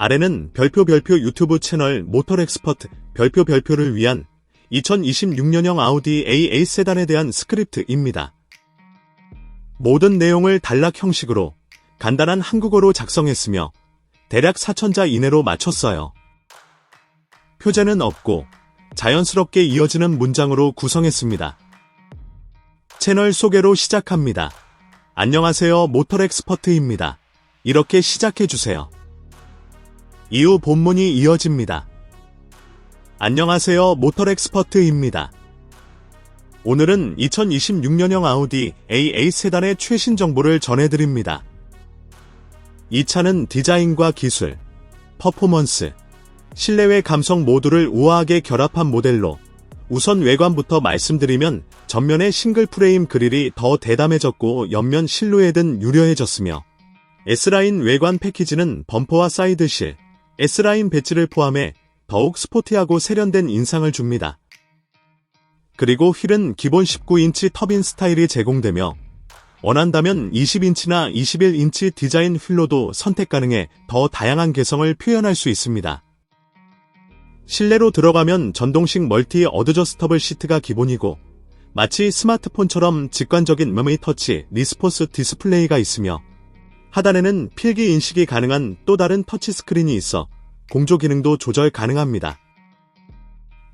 아래는 별표 별표 유튜브 채널 모터 엑스퍼트 별표 별표를 위한 2026년형 아우디 AA 세단에 대한 스크립트입니다. 모든 내용을 단락 형식으로 간단한 한국어로 작성했으며 대략 4천자 이내로 맞췄어요. 표제는 없고 자연스럽게 이어지는 문장으로 구성했습니다. 채널 소개로 시작합니다. 안녕하세요 모터 엑스퍼트입니다. 이렇게 시작해주세요. 이후 본문이 이어집니다. 안녕하세요 모터 엑스퍼트입니다. 오늘은 2026년형 아우디 AA 세단의 최신 정보를 전해드립니다. 이 차는 디자인과 기술, 퍼포먼스, 실내외 감성 모두를 우아하게 결합한 모델로 우선 외관부터 말씀드리면 전면의 싱글 프레임 그릴이 더 대담해졌고 옆면 실루엣은 유려해졌으며 S라인 외관 패키지는 범퍼와 사이드실, S라인 배지를 포함해 더욱 스포티하고 세련된 인상을 줍니다. 그리고 휠은 기본 19인치 터빈 스타일이 제공되며 원한다면 20인치나 21인치 디자인 휠로도 선택 가능해 더 다양한 개성을 표현할 수 있습니다. 실내로 들어가면 전동식 멀티 어드저스터블 시트가 기본이고 마치 스마트폰처럼 직관적인 메모리 터치 리스포스 디스플레이가 있으며 하단에는 필기 인식이 가능한 또 다른 터치 스크린이 있어 공조 기능도 조절 가능합니다.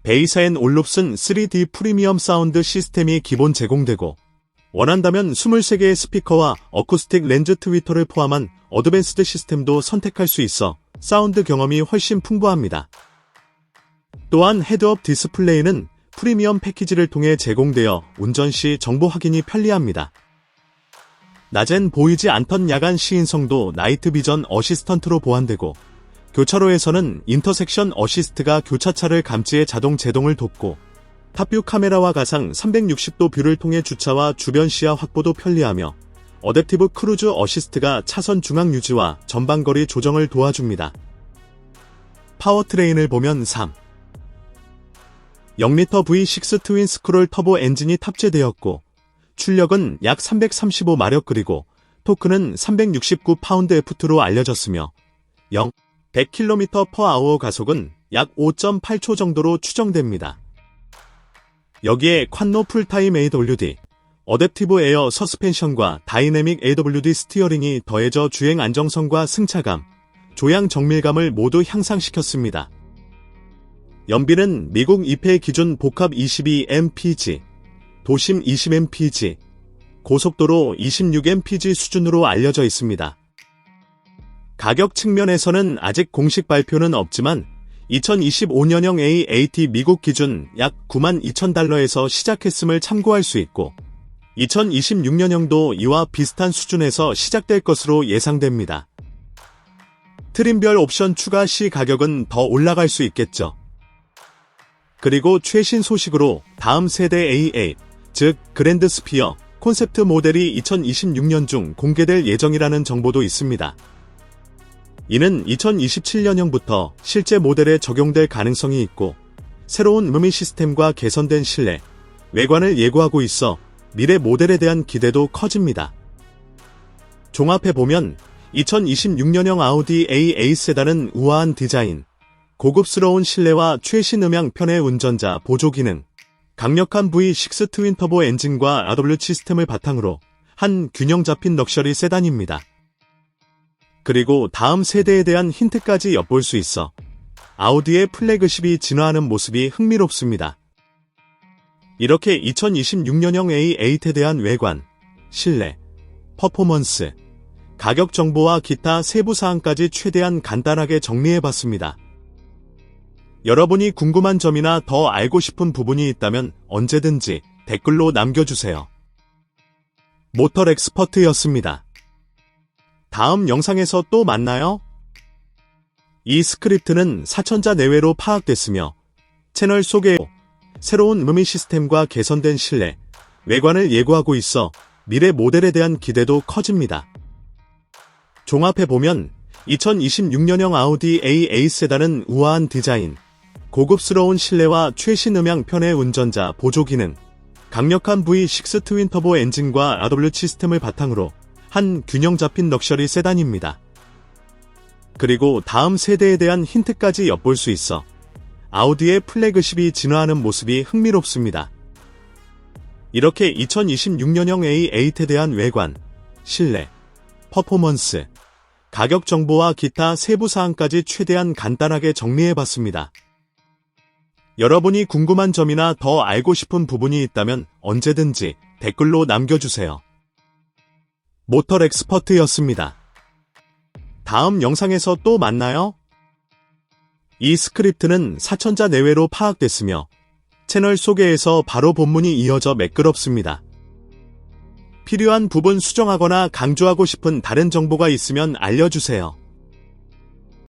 베이사엔 올롭슨 3D 프리미엄 사운드 시스템이 기본 제공되고 원한다면 23개의 스피커와 어쿠스틱 렌즈 트위터를 포함한 어드밴스드 시스템도 선택할 수 있어 사운드 경험이 훨씬 풍부합니다. 또한 헤드업 디스플레이는 프리미엄 패키지를 통해 제공되어 운전 시 정보 확인이 편리합니다. 낮엔 보이지 않던 야간 시인성도 나이트 비전 어시스턴트로 보완되고 교차로에서는 인터섹션 어시스트가 교차차를 감지해 자동 제동을 돕고 탑뷰 카메라와 가상 360도 뷰를 통해 주차와 주변 시야 확보도 편리하며 어댑티브 크루즈 어시스트가 차선 중앙 유지와 전방거리 조정을 도와줍니다. 파워트레인을 보면 3. 0리터 V6 트윈 스크롤 터보 엔진이 탑재되었고 출력은 약 335마력 그리고 토크는 369파운드 F2로 알려졌으며 0, 100km per hour 가속은 약 5.8초 정도로 추정됩니다. 여기에 콴노 풀타임 AWD, 어댑티브 에어 서스펜션과 다이내믹 AWD 스티어링이 더해져 주행 안정성과 승차감, 조향 정밀감을 모두 향상시켰습니다. 연비는 미국 입회 기준 복합 22mpg, 도심 20mpg, 고속도로 26mpg 수준으로 알려져 있습니다. 가격 측면에서는 아직 공식 발표는 없지만 2025년형 AAT 미국 기준 약 9만 2천 달러에서 시작했음을 참고할 수 있고 2026년형도 이와 비슷한 수준에서 시작될 것으로 예상됩니다. 트림별 옵션 추가 시 가격은 더 올라갈 수 있겠죠. 그리고 최신 소식으로 다음 세대 A8, 즉 그랜드 스피어 콘셉트 모델이 2026년 중 공개될 예정이라는 정보도 있습니다. 이는 2027년형부터 실제 모델에 적용될 가능성이 있고 새로운 음미 시스템과 개선된 실내, 외관을 예고하고 있어 미래 모델에 대한 기대도 커집니다. 종합해보면 2026년형 아우디 AA 세단은 우아한 디자인, 고급스러운 실내와 최신 음향 편의 운전자 보조 기능, 강력한 V6 트윈 터보 엔진과 RW 시스템을 바탕으로 한 균형 잡힌 럭셔리 세단입니다. 그리고 다음 세대에 대한 힌트까지 엿볼 수 있어 아우디의 플래그십이 진화하는 모습이 흥미롭습니다. 이렇게 2026년형 A8에 대한 외관, 실내, 퍼포먼스, 가격 정보와 기타 세부 사항까지 최대한 간단하게 정리해봤습니다. 여러분이 궁금한 점이나 더 알고 싶은 부분이 있다면 언제든지 댓글로 남겨주세요. 모터 엑스퍼트였습니다. 다음 영상에서 또 만나요. 이 스크립트는 사천자 내외로 파악됐으며 채널 소개 새로운 음미 시스템과 개선된 실내, 외관을 예고하고 있어 미래 모델에 대한 기대도 커집니다. 종합해보면 2026년형 아우디 AA 세단은 우아한 디자인, 고급스러운 실내와 최신 음향 편의 운전자 보조 기능, 강력한 V6 트윈 터보 엔진과 RW 시스템을 바탕으로 한 균형 잡힌 럭셔리 세단입니다. 그리고 다음 세대에 대한 힌트까지 엿볼 수 있어 아우디의 플래그십이 진화하는 모습이 흥미롭습니다. 이렇게 2026년형 A8에 대한 외관, 실내, 퍼포먼스, 가격 정보와 기타 세부 사항까지 최대한 간단하게 정리해봤습니다. 여러분이 궁금한 점이나 더 알고 싶은 부분이 있다면 언제든지 댓글로 남겨주세요. 모털 엑스퍼트였습니다. 다음 영상에서 또 만나요. 이 스크립트는 사천자 내외로 파악됐으며 채널 소개에서 바로 본문이 이어져 매끄럽습니다. 필요한 부분 수정하거나 강조하고 싶은 다른 정보가 있으면 알려주세요.